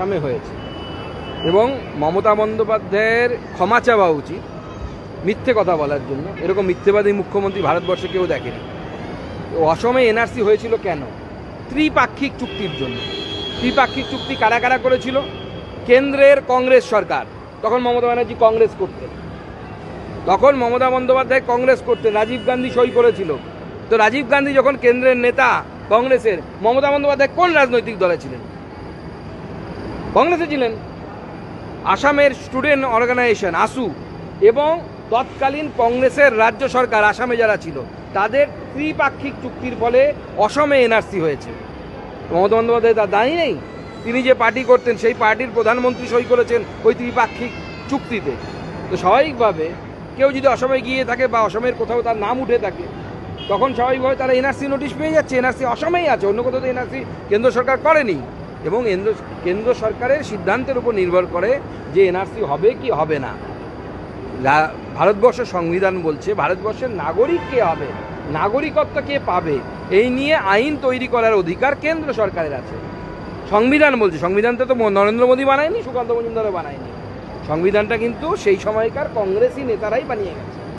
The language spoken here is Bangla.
আসামে হয়েছে। এবং মমতা বন্দ্যোপাধ্যায়ের ক্ষমা চাওয়া উচিত, মিথ্যে কথা বলার জন্য। এরকম মিথ্যেবাদী মুখ্যমন্ত্রী ভারতবর্ষে কেউ দেখেনি। অসমে এনআরসি হয়েছিল কেন? ত্রিপাক্ষিক চুক্তির জন্য। ত্রিপাক্ষিক চুক্তি কারা কারা করেছিল? কেন্দ্রের কংগ্রেস সরকার। তখন মমতা ব্যানার্জি কংগ্রেস করতেন। তখন মমতা বন্দ্যোপাধ্যায় কংগ্রেস করতেন, রাজীব গান্ধী সই করেছিল। তো রাজীব গান্ধী যখন কেন্দ্রের নেতা কংগ্রেসের, মমতা বন্দ্যোপাধ্যায় কোন রাজনৈতিক দলে ছিলেন? কংগ্রেসে ছিলেন আসামের স্টুডেন্ট অর্গানাইজেশন আসু এবং তৎকালীন কংগ্রেসের রাজ্য সরকার, আসামে যারা ছিল, তাদের ত্রিপাক্ষিক চুক্তির ফলে অসমে এনআরসি হয়েছে। মমতা বন্দ্যোপাধ্যায় তার দায়ী নেই। তিনি যে পার্টি করতেন, সেই পার্টির প্রধানমন্ত্রী সই করেছেন ওই ত্রিপাক্ষিক চুক্তিতে। তো স্বাভাবিকভাবে কেউ যদি অসমে গিয়ে থাকে বা অসমের কোথাও তার নাম উঠে থাকে, তখন স্বাভাবিকভাবে তারা এনআরসি নোটিশ পেয়ে যাচ্ছে। এনআরসি অসমেই আছে, অন্য কোথাও তো এনআরসি কেন্দ্র সরকার করেনি। এবং কেন্দ্র সরকারের সিদ্ধান্তের উপর নির্ভর করে যে এনআরসি হবে কি হবে না। ভারতবর্ষের সংবিধান বলছে, ভারতবর্ষের নাগরিক কে হবে? নাগরিকত্ব কে পাবে? এই নিয়ে আইন তৈরি করার অধিকার কেন্দ্র সরকারের আছে। সংবিধান বলছে, সংবিধানটা তো নরেন্দ্র মোদী বানায়নি, সুকান্ত মজুমদারও বানায়নি। সংবিধানটা কিন্তু সেই সময়কার কংগ্রেসি নেতারাই বানিয়ে গেছে।